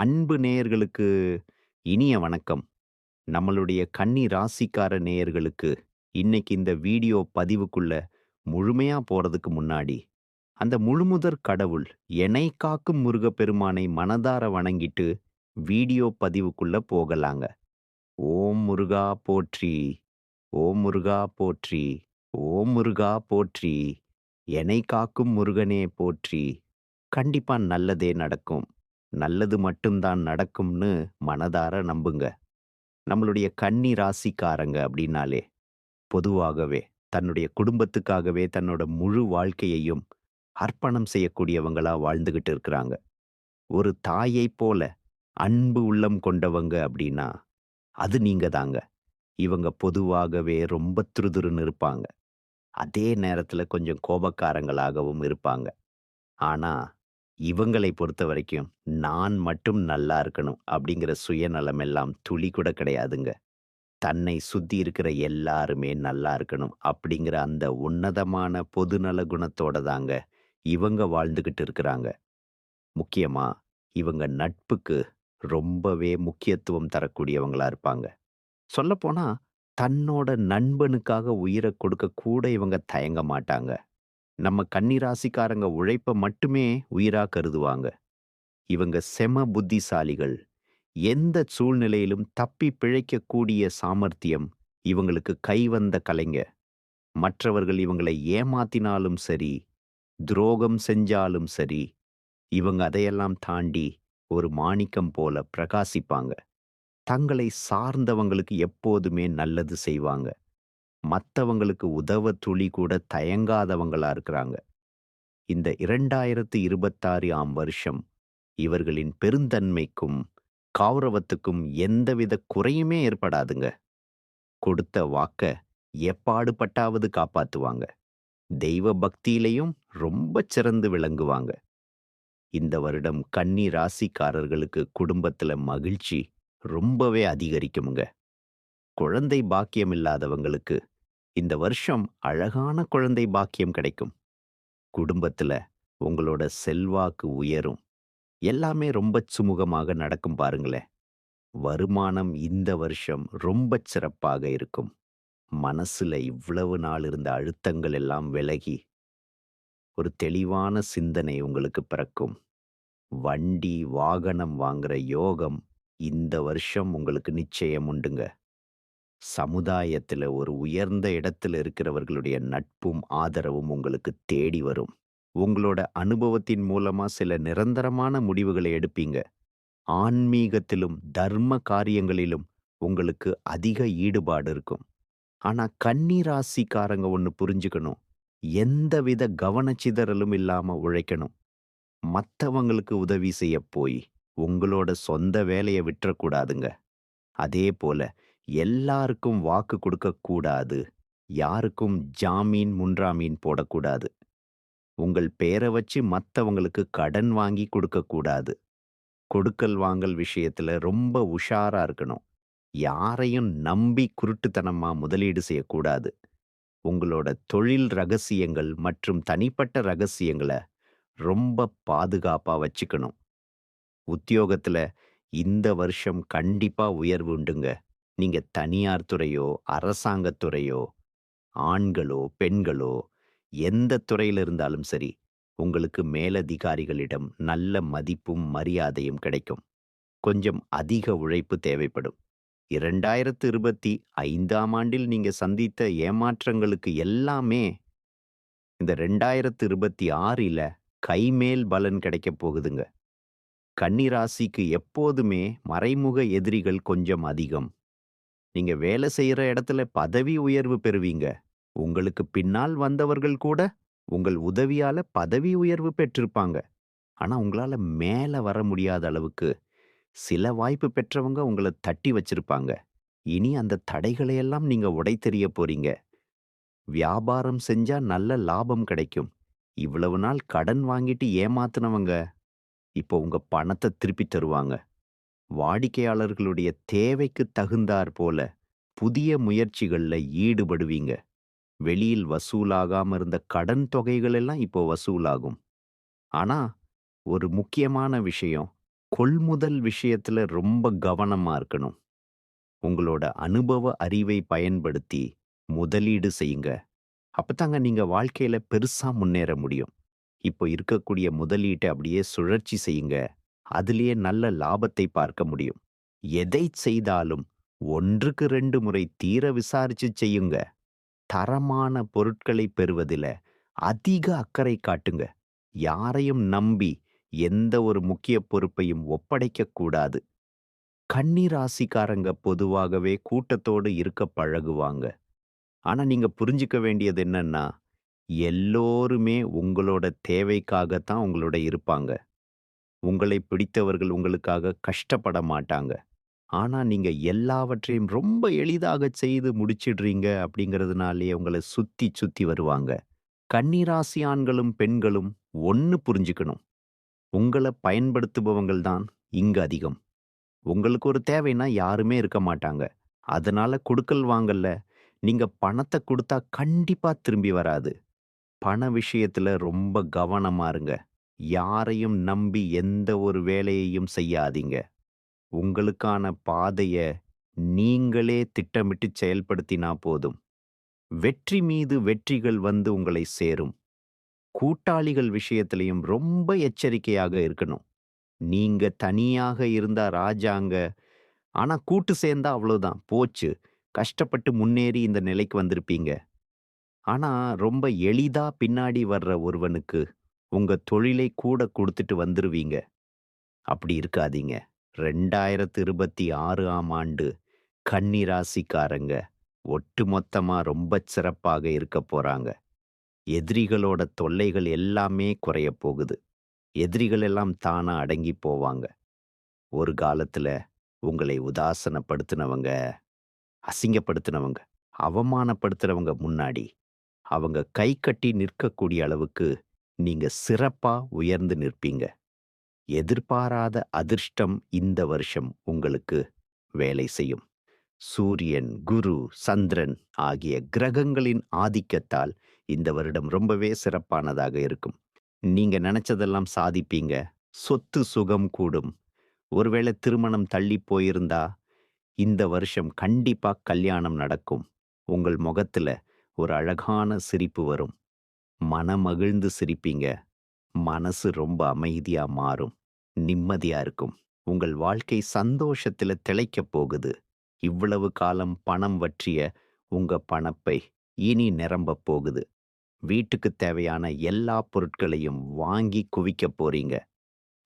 அன்பு நேயர்களுக்கு இனிய வணக்கம். நம்மளுடைய கன்னி ராசிக்கார நேயர்களுக்கு இன்னைக்கு இந்த வீடியோ பதிவுக்குள்ள முழுமையா போறதுக்கு முன்னாடி, அந்த முழுமுதற் கடவுள் எனை காக்கும் முருகப்பெருமானை மனதார வணங்கிட்டு வீடியோ பதிவுக்குள்ள போகலாங்க. ஓம் முருகா போற்றி! ஓம் முருகா போற்றி! ஓம் முருகா போற்றி! எனை காக்கும் முருகனே போற்றி! கண்டிப்பா நல்லதே நடக்கும். நல்லது மட்டும் தான் நடக்கும்னு மனதார நம்புங்க. நம்மளுடைய கன்னி ராசிக்காரங்க அப்படின்னாலே, பொதுவாகவே தன்னுடைய குடும்பத்துக்காகவே தன்னோட முழு வாழ்க்கையையும் அர்ப்பணம் செய்யக்கூடியவங்களா வாழ்ந்துகிட்டு இருக்கிறாங்க. ஒரு தாயைப் போல அன்பு உள்ளம் கொண்டவங்க அப்படின்னா, அது நீங்க தாங்க. இவங்க பொதுவாகவே ரொம்ப துருதுருன்னு இருப்பாங்க. அதே நேரத்துல கொஞ்சம் கோபக்காரங்களாகவும் இருப்பாங்க. ஆனா, இவங்களை பொறுத்த வரைக்கும் நான் மட்டும் நல்லா இருக்கணும் அப்படிங்கிற சுயநலம் எல்லாம் துளி கூட கிடையாதுங்க. தன்னை சுத்தி இருக்கிற எல்லாருமே நல்லா இருக்கணும் அப்படிங்கிற அந்த உன்னதமான பொதுநல குணத்தோட தாங்க இவங்க வாழ்ந்துகிட்டு இருக்கிறாங்க. முக்கியமா இவங்க நட்புக்கு ரொம்பவே முக்கியத்துவம் தரக்கூடியவங்களா இருப்பாங்க. சொல்லப்போனா, தன்னோட நண்பனுக்காக உயிரை கொடுக்க கூட இவங்க தயங்க மாட்டாங்க. நம்ம கன்னிராசிக்காரங்க உழைப்பை உழைப்ப மட்டுமே உயிரா கருதுவாங்க. இவங்க செம புத்திசாலிகள். எந்த சூழ்நிலையிலும் தப்பி பிழைக்கக்கூடிய சாமர்த்தியம் இவங்களுக்கு கைவந்த கலைங்க. மற்றவர்கள் இவங்களை ஏமாத்தினாலும் சரி, துரோகம் செஞ்சாலும் சரி, இவங்க அதையெல்லாம் தாண்டி ஒரு மாணிக்கம் போல பிரகாசிப்பாங்க. தங்களை சார்ந்தவங்களுக்கு எப்போதுமே நல்லது செய்வாங்க. மத்தவங்களுக்கு உதவ துளி கூட தயங்காதவங்களா இருக்கிறாங்க. இந்த 2026 ஆம் வருஷம் இவர்களின் பெருந்தன்மைக்கும், கௌரவத்துக்கும் எந்தவித குறையுமே ஏற்படாதுங்க. கொடுத்த வாக்க எப்பாடுபட்டாவது காப்பாத்துவாங்க. தெய்வ பக்தியிலயும் ரொம்ப சிறந்து விளங்குவாங்க. இந்த வருடம் கன்னி ராசிக்காரர்களுக்கு குடும்பத்துல மகிழ்ச்சி ரொம்பவே அதிகரிக்குமுங்க. குழந்தை பாக்கியம் இல்லாதவங்களுக்கு இந்த வருஷம் அழகான குழந்தை பாக்கியம் கிடைக்கும். குடும்பத்துல உங்களோட செல்வாக்கு உயரும். எல்லாமே ரொம்பச் சுமூகமாக நடக்கும் பாருங்களேன். வருமானம் இந்த வருஷம் ரொம்ப சிறப்பாக இருக்கும். மனசுல இவ்வளவு நாள் இருந்த அழுத்தங்கள் எல்லாம் விலகி, ஒரு தெளிவான சிந்தனை உங்களுக்கு பிறக்கும். வண்டி, வாகனம் வாங்குற யோகம் இந்த வருஷம் உங்களுக்கு நிச்சயம் உண்டுங்க. சமுதாயத்துல ஒரு உயர்ந்த இடத்துல இருக்கிறவர்களுடைய நட்பும், ஆதரவும் உங்களுக்கு தேடி வரும். உங்களோட அனுபவத்தின் மூலமா சில நிரந்தரமான முடிவுகளை எடுப்பீங்க. ஆன்மீகத்திலும், தர்ம காரியங்களிலும் உங்களுக்கு அதிக ஈடுபாடு இருக்கும். ஆனா கன்னிராசிக்காரங்க ஒன்று புரிஞ்சுக்கணும். எந்தவித கவனச்சிதறலும் இல்லாம உழைக்கணும். மத்தவங்களுக்கு உதவி செய்ய போய், உங்களோட சொந்த வேலையை விட்டுறக்கூடாதுங்க. அதே போல எல்லாருக்கும் வாக்கு கொடுக்கக்கூடாது யாருக்கும் ஜாமீன், முன்றாமீன் போடக்கூடாது. உங்கள் பேர வச்சு மத்தவங்களுக்கு கடன் வாங்கி கொடுக்கக்கூடாது கொடுக்கல் வாங்கல் விஷயத்துல ரொம்ப உஷாரா இருக்கணும். யாரையும் நம்பி குருட்டுத்தனமா முதலீடு செய்யக்கூடாது. உங்களோட தொழில் ரகசியங்கள் மற்றும் தனிப்பட்ட ரகசியங்கள ரொம்ப பாதுகாப்பா வச்சுக்கணும். உத்தியோகத்துல இந்த வருஷம் கண்டிப்பா உயர்வு உண்டுங்க. நீங்க தனியார் துறையோ, அரசாங்கத்துறையோ ஆண்களோ, பெண்களோ எந்த துறையில இருந்தாலும் சரி, உங்களுக்கு மேலதிகாரிகளிடம் நல்ல மதிப்பும், மரியாதையும் கிடைக்கும். கொஞ்சம் அதிக உழைப்பு தேவைப்படும். 2025ஆம் ஆண்டில் நீங்க சந்தித்த ஏமாற்றங்களுக்கு எல்லாமே இந்த 2026ல கைமேல் பலன் கிடைக்கப் போகுதுங்க. கன்னிராசிக்கு எப்போதுமே மறைமுக எதிரிகள் கொஞ்சம் அதிகம். நீங்க வேலை செய்யற இடத்துல பதவி உயர்வு பெறுவீங்க. உங்களுக்கு பின்னால் வந்தவர்கள் கூட உங்கள் உதவியால பதவி உயர்வு பெற்றிருப்பாங்க. ஆனா உங்களால மேல வர முடியாத அளவுக்கு சில வாய்ப்பு பெற்றவங்க உங்கள தட்டி வச்சிருப்பாங்க. இனி அந்த தடைகளையெல்லாம் நீங்க உடை தெரிய போறீங்க. வியாபாரம் செஞ்சா நல்ல லாபம் கிடைக்கும். இவ்வளவு நாள் கடன் வாங்கிட்டு ஏமாத்துனவங்க, இப்போ உங்க பணத்தை திருப்பித் தருவாங்க. வாடிக்கையாளர்களுடைய தேவைக்கு தகுந்தாற் போல புதிய முயற்சிகள்ல ஈடுபடுவீங்க. வெளியில் வசூலாகாம இருந்த கடன் தொகைகள் எல்லாம் இப்போ வசூலாகும். ஆனா, ஒரு முக்கியமான விஷயம், கொள்முதல் விஷயத்துல ரொம்ப கவனமா இருக்கணும். உங்களோட அனுபவ அறிவை பயன்படுத்தி முதலீடு செய்யுங்க. அப்பதாங்க நீங்க வாழ்க்கையில பெருசா முன்னேற முடியும். இப்போ இருக்கக்கூடிய முதலீட்டை அப்படியே சுழற்சி செய்யுங்க. அதிலேயே நல்ல லாபத்தை பார்க்க முடியும். எதை செய்தாலும் 1க்கு 2 முறை தீர விசாரிச்சு செய்யுங்க. தரமான பொருட்களை பெறுவதில் அதிக அக்கறை காட்டுங்க. யாரையும் நம்பி எந்த ஒரு முக்கிய பொறுப்பையும் ஒப்படைக்கக் கூடாது. கன்னி ராசிக்காரங்க பொதுவாகவே கூட்டத்தோடு இருக்க பழகுவாங்க. ஆனா நீங்க புரிஞ்சுக்க வேண்டியது என்னன்னா, எல்லோருமே உங்களோட தேவைக்காகத்தான் உங்களோட இருப்பாங்க. உங்களை பிடித்தவர்கள் உங்களுக்காக கஷ்டப்பட மாட்டாங்க. ஆனா நீங்க எல்லாவற்றையும் ரொம்ப எளிதாக செய்து முடிச்சிடுறீங்க அப்படிங்கிறதுனாலே உங்கள சுத்தி சுத்தி வருவாங்க. கன்னிராசி ஆண்களும், பெண்களும் ஒன்று புரிஞ்சுக்கணும். உங்கள பயன்படுத்துபவங்கள் தான் இங்கு அதிகம். உங்களுக்கு ஒரு தேவைன்னா யாருமே இருக்க மாட்டாங்க. அதனால கொடுக்கல் வாங்கல்ல, நீங்க பணத்தை கொடுத்தா கண்டிப்பா திரும்பி வராது. பண விஷயத்துல ரொம்ப கவனமாக இருங்க. யாரையும் நம்பி எந்த ஒரு வேலையையும் செய்யாதீங்க. உங்களுக்கான பாதைய நீங்களே திட்டமிட்டு செயல்படுத்தினா போதும். வெற்றி மீது வெற்றிகள் வந்து உங்களை சேரும். கூட்டாளிகள் விஷயத்திலையும் ரொம்ப எச்சரிக்கையாக இருக்கணும். நீங்க தனியாக இருந்தா ராஜாங்க. ஆனா கூட்டு சேர்ந்தா அவ்வளோதான். போச்சு. கஷ்டப்பட்டு முன்னேறி இந்த நிலைக்கு வந்திருப்பீங்க. ஆனா ரொம்ப எளிதா பின்னாடி வர்ற ஒருவனுக்கு உங்க தொழிலை கூட கொடுத்துட்டு வந்துருவீங்க. அப்படி இருக்காதீங்க. 2026ஆம் ஆண்டு கன்னி ராசிக்காரங்க ஒட்டுமொத்தமா ரொம்ப சிறப்பாக இருக்கப் போறாங்க. எதிரிகளோட தொல்லைகள் எல்லாமே குறைய போகுது. எதிரிகள் எல்லாம் தானா அடங்கி போவாங்க. ஒரு காலத்துல உங்களை உதாசனப்படுத்தினவங்க அசிங்கப்படுத்தினவங்க அவமானப்படுத்துறவங்க முன்னாடி அவங்க கை கட்டி நிற்கக்கூடிய அளவுக்கு நீங்க சிறப்பா உயர்ந்து நிற்பீங்க. எதிர்பாராத அதிர்ஷ்டம் இந்த வருஷம் உங்களுக்கு வேலை செய்யும். சூரியன், குரு, சந்திரன் ஆகிய கிரகங்களின் ஆதிக்கத்தால் இந்த வருடம் ரொம்பவே சிறப்பானதாக இருக்கும். நீங்க நினைச்சதெல்லாம் சாதிப்பீங்க. சொத்து சுகம் கூடும். ஒருவேளை திருமணம் தள்ளிப் போயிருந்தா, இந்த வருஷம் கண்டிப்பா கல்யாணம் நடக்கும். உங்கள் முகத்துல ஒரு அழகான சிரிப்பு வரும். மனமகிழ்ந்து சிரிப்பீங்க. மனசு ரொம்ப அமைதியா மாறும். நிம்மதியா இருக்கும். உங்கள் வாழ்க்கை சந்தோஷத்துல திளைக்கப் போகுது. இவ்வளவு காலம் பணம் வற்றிய உங்க பணப்பை இனி நிரம்பப் போகுது. வீட்டுக்குத் தேவையான எல்லா பொருட்களையும் வாங்கி குவிக்கப் போறீங்க.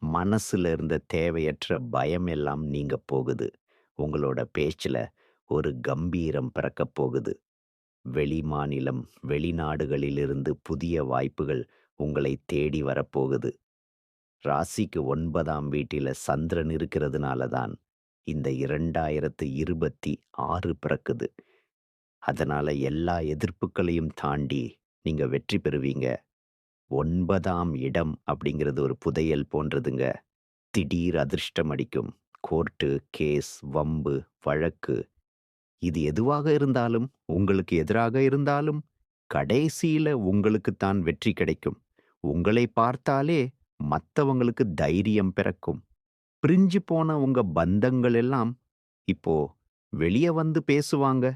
மனசுல இருந்த தேவையற்ற பயம் எல்லாம் நீங்க போகுது. உங்களோட பேச்சில் ஒரு கம்பீரம் பிறக்கப் போகுது. வெளிமாநிலம், வெளிநாடுகளிலிருந்து புதிய வாய்ப்புகள் உங்களை தேடி வரப்போகுது. ராசிக்கு ஒன்பதாம் வீட்டில் சந்திரன் இருக்கிறதுனால தான் இந்த 2026 பிறக்குது. அதனால எல்லா எதிர்ப்புகளையும் தாண்டி நீங்க வெற்றி பெறுவீங்க. ஒன்பதாம் இடம் அப்படிங்கிறது ஒரு புதையல் போன்றதுங்க. திடீர் அதிர்ஷ்டம் அடிக்கும். கோர்ட்டு, கேஸ், வம்பு, வழக்கு இது எதுவாக இருந்தாலும், உங்களுக்கு எதிராக இருந்தாலும், கடைசியில உங்களுக்கு தான் வெற்றி கிடைக்கும். உங்களை பார்த்தாலே மத்தவங்களுக்கு தைரியம் பிறக்கும். பிரிஞ்சு போன உங்க பந்தங்கள் எல்லாம் இப்போ வெளிய வந்து பேசுவாங்க.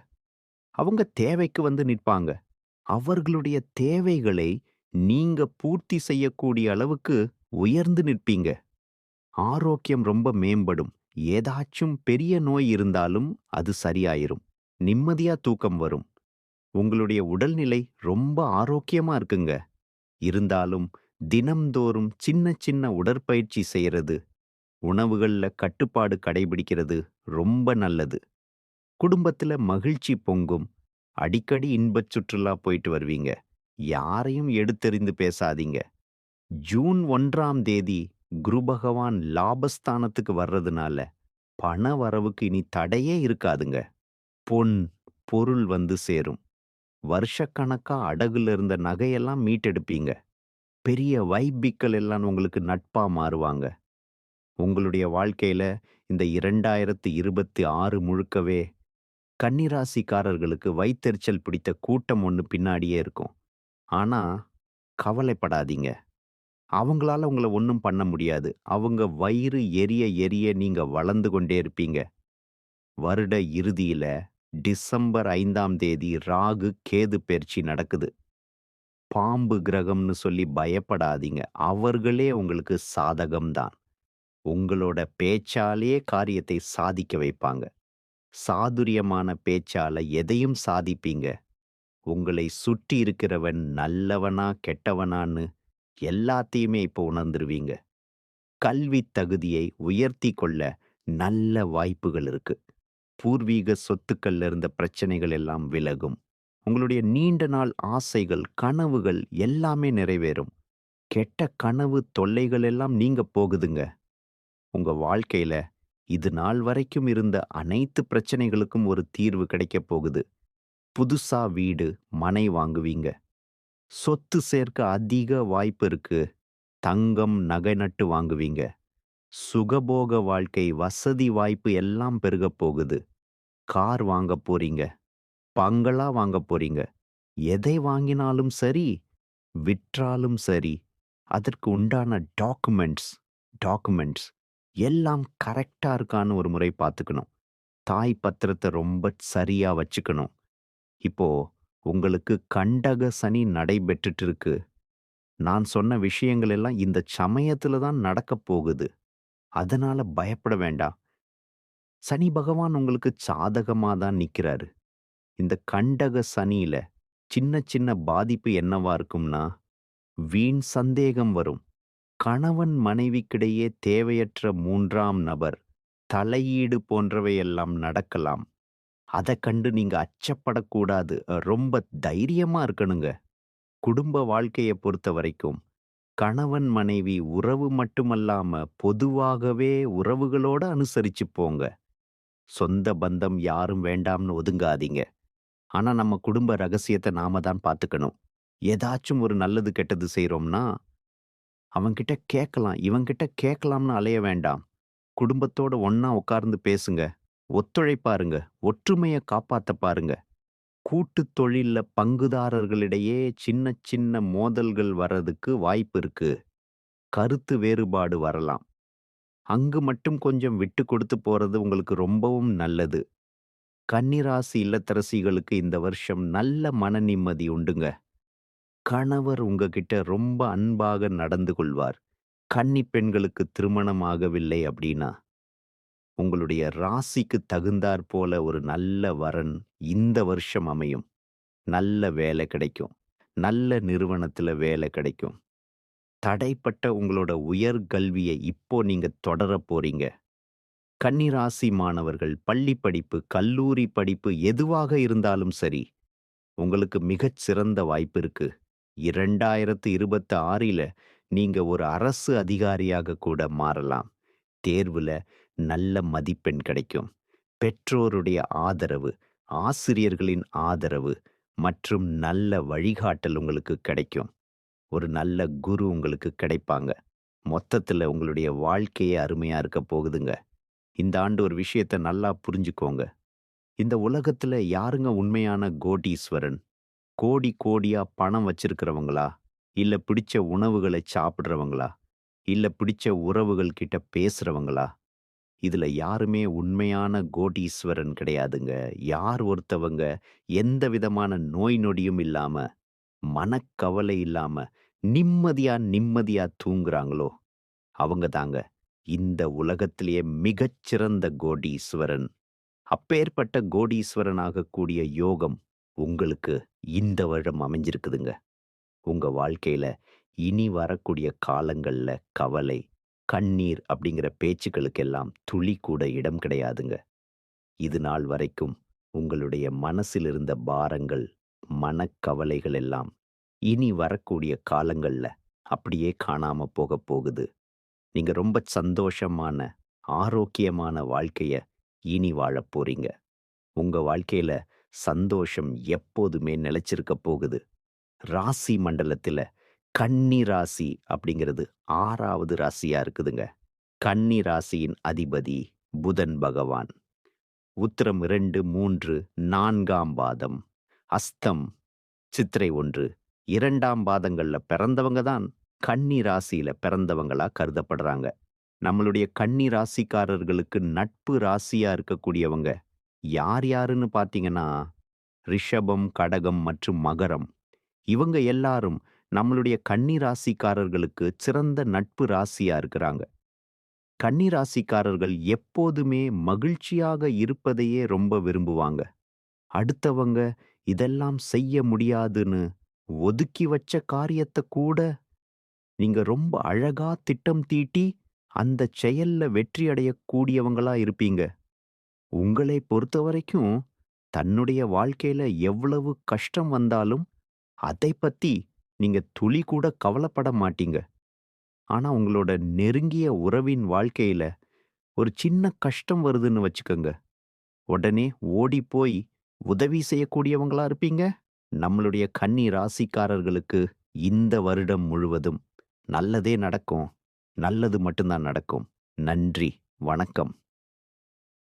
அவங்க தேவைக்கு வந்து நிற்பாங்க அவர்களுடைய தேவைகளை நீங்க பூர்த்தி செய்யக்கூடிய அளவுக்கு உயர்ந்து நிற்பீங்க. ஆரோக்கியம் ரொம்ப மேம்படும். ஏதாச்சும் பெரிய நோய் இருந்தாலும் அது சரியாயிரும். நிம்மதியா தூக்கம் வரும். உங்களுடைய உடல்நிலை ரொம்ப ஆரோக்கியமா இருக்குங்க. இருந்தாலும் தினம்தோறும் சின்ன சின்ன உடற்பயிற்சி செய்யறது, உணவுகள்ல கட்டுப்பாடு கடைபிடிக்கிறது ரொம்ப நல்லது. குடும்பத்துல மகிழ்ச்சி பொங்கும். அடிக்கடி இன்பச் சுற்றுலா போயிட்டு வருவீங்க. யாரையும் எடுத்தெறிந்து பேசாதீங்க. ஜூன் ஒன்றாம் தேதி குரு பகவான் லாபஸ்தானத்துக்கு வர்றதுனால, பண வரவுக்கு இனி தடையே இருக்காதுங்க. பொன், பொருள் வந்து சேரும். வருஷக்கணக்கா அடகுல இருந்த நகையெல்லாம் மீட்டெடுப்பீங்க. பெரிய வைபிக்கள் எல்லாம் உங்களுக்கு நட்பா மாறுவாங்க. உங்களுடைய வாழ்க்கையில இந்த 2026 முழுக்கவே கன்னிராசிக்காரர்களுக்கு வைத்தெரிச்சல் பிடித்த கூட்டம் ஒன்று பின்னாடியே இருக்கும். ஆனா கவலைப்படாதீங்க. அவங்களால உங்கள ஒண்ணும் பண்ண முடியாது. அவங்க வயிறு எரிய எரிய நீங்க வளர்ந்து கொண்டே இருப்பீங்க. வருட இறுதியில டிசம்பர் 5ஆம் தேதி ராகு, கேது பெயர்ச்சி நடக்குது. பாம்பு கிரகம்னு சொல்லி பயப்படாதீங்க. அவர்களே உங்களுக்கு சாதகம் தான். உங்களோட பேச்சாலேயே காரியத்தை சாதிக்க வைப்பாங்க. சாதுரியமான பேச்சால எதையும் சாதிப்பீங்க. உங்களை சுற்றி இருக்கிறவன் நல்லவனா, கெட்டவனான்னு எல்லாத்தையுமே இப்போ உணர்ந்துருவீங்க. கல்வி தகுதியை உயர்த்தி கொள்ள நல்ல வாய்ப்புகள் இருக்கு. பூர்வீக சொத்துக்கள்ல இருந்த பிரச்சனைகள் எல்லாம் விலகும். உங்களுடைய நீண்ட நாள் ஆசைகள், கனவுகள் எல்லாமே நிறைவேறும். கெட்ட கனவு தொல்லைகள் எல்லாம் நீங்க போகுதுங்க. உங்க வாழ்க்கையில இது நாள் வரைக்கும் இருந்த அனைத்து பிரச்சனைகளுக்கும் ஒரு தீர்வு கிடைக்கப் போகுது. புதுசா வீடு, மனை வாங்குவீங்க. சொத்து சேர்க்க அதிக வாய்ப்பு இருக்கு. தங்கம், நகை நட்டு வாங்குவீங்க. சுகபோக வாழ்க்கை, வசதி வாய்ப்பு எல்லாம் பெருகப் போகுது. கார் வாங்கப் போறீங்க. பங்களா வாங்கப் போறீங்க. எதை வாங்கினாலும் சரி, விற்றாலும் சரி, அதற்கு உண்டான டாக்குமெண்ட்ஸ் டாக்குமெண்ட்ஸ் எல்லாம் கரெக்டா இருக்கான்னு ஒரு முறை பார்த்துக்கணும். தாய் பத்திரத்தை ரொம்ப சரியா வச்சுக்கணும். இப்போ உங்களுக்கு கண்டக சனி நடைபெற்றுட்டு இருக்கு. நான் சொன்ன விஷயங்கள் எல்லாம் இந்த சமயத்துல தான் நடக்கப் போகுது. அதனால பயப்பட வேண்டாம். சனி பகவான் உங்களுக்கு சாதகமா தான் நிக்கிறாரு. இந்த கண்டக சனியில சின்ன சின்ன பாதிப்பு என்னவா இருக்கும்னா, வீண் சந்தேகம் வரும். கணவன் மனைவிக்கிடையே தேவையற்ற மூன்றாம் நபர், தலையீடு போன்றவையெல்லாம் நடக்கலாம். அதை கண்டு நீங்க அச்சப்படக்கூடாது. ரொம்ப தைரியமா இருக்கணுங்க. குடும்ப வாழ்க்கைய பொறுத்தவரைக்கும், கணவன் மனைவி உறவு மட்டுமல்லாம பொதுவாகவே உறவுகளோட அனுசரிச்சு போங்க. சொந்த பந்தம் யாரும் வேண்டாம்னு ஒதுங்காதீங்க. ஆனா நம்ம குடும்ப ரகசியத்தை நாம தான் பார்த்துக்கணும். ஏதாச்சும் ஒரு நல்லது கெட்டது செய்கிறோம்னா அவன்கிட்ட கேட்கலாம், இவன்கிட்ட கேட்கலாம்னு அலைய வேண்டாம். குடும்பத்தோட ஒன்னா உட்கார்ந்து பேசுங்க. ஒத்துழைப்பாருங்க. ஒற்றுமையை காப்பாத்த பாருங்க. கூட்டுத் தொழில்ல பங்குதாரர்களிடையே சின்ன சின்ன மோதல்கள் வர்றதுக்கு வாய்ப்பு இருக்கு. கருத்து வேறுபாடு வரலாம். அங்கு மட்டும் கொஞ்சம் விட்டு கொடுத்து போறது உங்களுக்கு ரொம்பவும் நல்லது. கன்னிராசி இல்லத்தரசிகளுக்கு இந்த வருஷம் நல்ல மன நிம்மதி உண்டுங்க. கணவர் உங்ககிட்ட ரொம்ப அன்பாக நடந்து கொள்வார். கன்னிப் பெண்களுக்கு திருமணம் ஆகவில்லை அப்படின்னா, உங்களுடைய ராசிக்கு தகுந்தாற் போல ஒரு நல்ல வரன் இந்த வருஷம் அமையும். நல்ல வேலை கிடைக்கும். நல்ல நிறுவனத்துல வேலை கிடைக்கும். தடைப்பட்ட உங்களோட உயர்கல்விய இப்போ நீங்க தொடரப் போறீங்க. கன்னிராசி மாணவர்கள் பள்ளி படிப்பு, கல்லூரி படிப்பு எதுவாக இருந்தாலும் சரி, உங்களுக்கு மிகச் சிறந்த வாய்ப்பு இருக்கு. 2026ல நீங்க ஒரு அரசு அதிகாரியாக கூட மாறலாம். தேர்வுல நல்ல மதிப்பெண் கிடைக்கும். பெற்றோருடைய ஆதரவு, ஆசிரியர்களின் ஆதரவு மற்றும் நல்ல வழிகாட்டல் உங்களுக்கு கிடைக்கும். ஒரு நல்ல குரு உங்களுக்கு கிடைப்பாங்க. மொத்தத்துல உங்களுடைய வாழ்க்கையே அருமையா இருக்க போகுதுங்க. இந்த ஆண்டு ஒரு விஷயத்த நல்லா புரிஞ்சுக்கோங்க. இந்த உலகத்துல யாருங்க உண்மையான கோடீஸ்வரன்? கோடி கோடியா பணம் வச்சிருக்கிறவங்களா? இல்ல பிடிச்ச உணவுகளை சாப்பிடுறவங்களா? இல்ல பிடிச்ச உறவுகள் கிட்ட பேசுறவங்களா? இதுல யாருமே உண்மையான கோடீஸ்வரன் கிடையாதுங்க. யார் ஒருத்தவங்க எந்த விதமான நோய் நொடியும் இல்லாம, மனக்கவலை இல்லாம, நிம்மதியா நிம்மதியா தூங்குறாங்களோ, அவங்க தாங்க இந்த உலகத்திலேயே மிகச் சிறந்த கோடீஸ்வரன். அப்பேற்பட்ட கோடீஸ்வரனாகக் கூடிய யோகம் உங்களுக்கு இந்த வருடம் அமைஞ்சிருக்குதுங்க. உங்க வாழ்க்கையில இனி வரக்கூடிய காலங்கள்ல கவலை, கண்ணீர் அப்படிங்கிற பேச்சுக்களுக்கெல்லாம் துளி கூட இடம் கிடையாதுங்க. இது நாள் வரைக்கும் உங்களுடைய மனசில் இருந்த பாரங்கள், மனக்கவலைகள் எல்லாம் இனி வரக்கூடிய காலங்கள்ல அப்படியே காணாம போகப் போகுது. நீங்க ரொம்ப சந்தோஷமான, ஆரோக்கியமான வாழ்க்கைய இனி வாழப் போறீங்க. உங்க வாழ்க்கையில சந்தோஷம் எப்போதுமே நிலைச்சிருக்கப் போகுது. ராசி மண்டலத்தில் கன்னி ராசி அப்படிங்கிறது ஆறாவது ராசியா இருக்குதுங்க. கன்னி ராசியின் அதிபதி புதன் பகவான். உத்திரம் 2, 3, 4ஆம் பாதம், அஸ்தம், சித்திரை 1, 2ஆம் பாதங்கள்ல பிறந்தவங்க தான் கன்னி ராசியில் பிறந்தவங்களா கருதப்படுறாங்க. நம்மளுடைய கன்னி ராசிக்காரர்களுக்கு நட்பு ராசியா இருக்கக்கூடியவங்க யார் யாருன்னு பார்த்தீங்கன்னா, ரிஷபம், கடகம் மற்றும் மகரம். இவங்க எல்லாரும் நம்மளுடைய கன்னி ராசிக்காரர்களுக்கு சிறந்த நட்பு ராசியா இருக்கிறாங்க. கன்னி ராசிக்காரர்கள் எப்போதுமே மகிழ்ச்சியாக இருப்பதையே ரொம்ப விரும்புவாங்க. அடுத்தவங்க இதெல்லாம் செய்ய முடியாதுன்னு ஒதுக்கி வச்ச காரியத்தை கூட நீங்க ரொம்ப அழகா திட்டம் தீட்டி அந்த செயல்ல வெற்றி அடையக்கூடியவங்களா இருப்பீங்க. உங்களை பொறுத்தவரைக்கும் தன்னுடைய வாழ்க்கையில எவ்வளவு கஷ்டம் வந்தாலும் அதைப் பத்தி நீங்க துளி கூட கவலைப்பட மாட்டீங்க. ஆனா உங்களோட நெருங்கிய உறவின் வாழ்க்கையில ஒரு சின்ன கஷ்டம் வருதுன்னு வச்சுக்கங்க. உடனே ஓடிப்போய் உதவி செய்யக்கூடியவங்களா இருப்பீங்க. நம்மளுடைய கன்னி ராசிக்காரர்களுக்கு இந்த வருடம் முழுவதும் நல்லதே நடக்கும். நல்லது மட்டும் தான் நடக்கும். நன்றி. வணக்கம்.